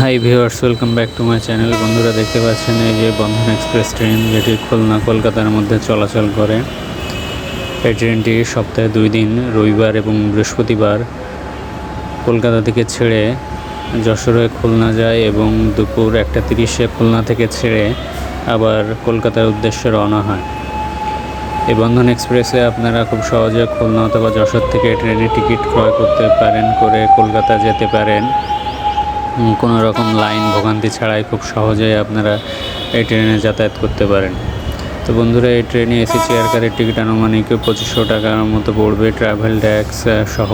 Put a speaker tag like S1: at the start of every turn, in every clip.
S1: Hi viewers, welcome back to my channel. বন্ধুরা, দেখতে পাচ্ছেন এই যে বন্ধন এক্সপ্রেস ট্রেন, যেটি খুলনা, কলকাতার মধ্যে চলাচল করে। এই ট্রেনটি সপ্তাহে দুই দিন, রবিবার এবং বৃহস্পতিবার কলকাতা থেকে ছেড়ে যশোরে খুলনা যায় এবং দুপুর একটা তিরিশে খুলনা থেকে ছেড়ে আবার কলকাতার উদ্দেশ্যে রওনা হয়। এই বন্ধন এক্সপ্রেসে আপনারা খুব সহজে খুলনা অথবা যশোর থেকে ট্রেনের টিকিট ক্রয় করতে পারেন, করে কলকাতা যেতে পারেন। কোনো রকম লাইন ভোগান্তি ছাড়াই খুব সহজেই আপনারা এই ট্রেনে যাতায়াত করতে পারেন। তো বন্ধুরা, এই ট্রেনে এসি চেয়ার কারের টিকিট আনুমানিক পঁচিশশো টাকার মতো পড়বে ট্রাভেল ট্যাক্স সহ।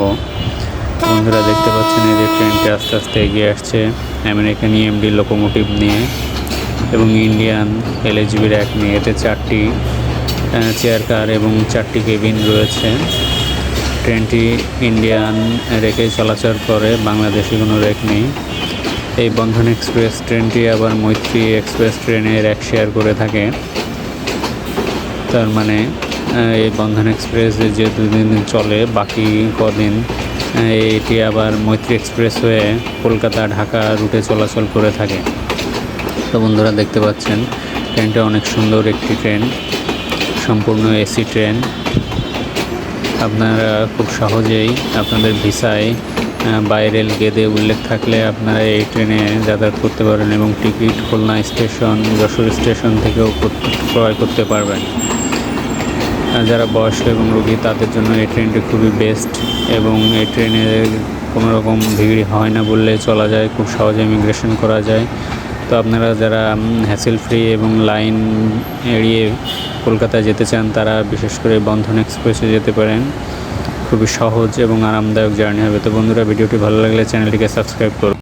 S1: বন্ধুরা, দেখতে পাচ্ছেন এই যে ট্রেনটি আস্তে আস্তে এগিয়ে আসছে আমেরিকান ইএমডি লোকোমোটিভ নিয়ে এবং ইন্ডিয়ান এলএচবি র্যাক নিয়ে এতে চারটি চেয়ার কার এবং চারটি কেবিন রয়েছে। ট্রেনটি ইন্ডিয়ান রেকে চলাচল করে, বাংলাদেশি কোনো রেক নেই। এই বন্ধন এক্সপ্রেস ট্রেনটি আবার মৈত্রী এক্সপ্রেস ট্রেনের এক শেয়ার করে থাকে। তার মানে এই বন্ধন এক্সপ্রেস যে দুদিন চলে, বাকি কদিন এটি আবার মৈত্রী এক্সপ্রেস হয়ে কলকাতা, ঢাকা রুটে চলাচল করে থাকে। তো বন্ধুরা, দেখতে পাচ্ছেন, ট্রেনটা অনেক সুন্দর একটি ট্রেন, সম্পূর্ণ এসি ট্রেন। আপনারা খুব সহজেই আপনাদের ভিসায় আহ, বাইরের গেদে উল্লেখ থাকলে আপনারা এই ট্রেনে যাতায়াত করতে পারেন এবং ticket Khulna station Jessore station থেকেও ক্রয় করতে পারবেন। যারা বয়স্ক এবং রোগী তাদের জন্য এই ট্রেনটি খুবই বেস্ট এবং এই ট্রেনে কোনো রকম ভিড় হয় না বললে চলা যায় খুব সহজে ইমিগ্রেশন করা যায়। তো আপনারা যারা হ্যাসেল ফ্রি এবং লাইন এড়িয়ে কলকাতায় যেতে চান তারা বিশেষ করে বন্ধন এক্সপ্রেসে যেতে পারেন। খুবই সহজ এবং আরামদায়ক জার্নি হবে। তো বন্ধুরা ভিডিওটি ভালো লাগলে চ্যানেলটিকে সাবস্ক্রাইব করুন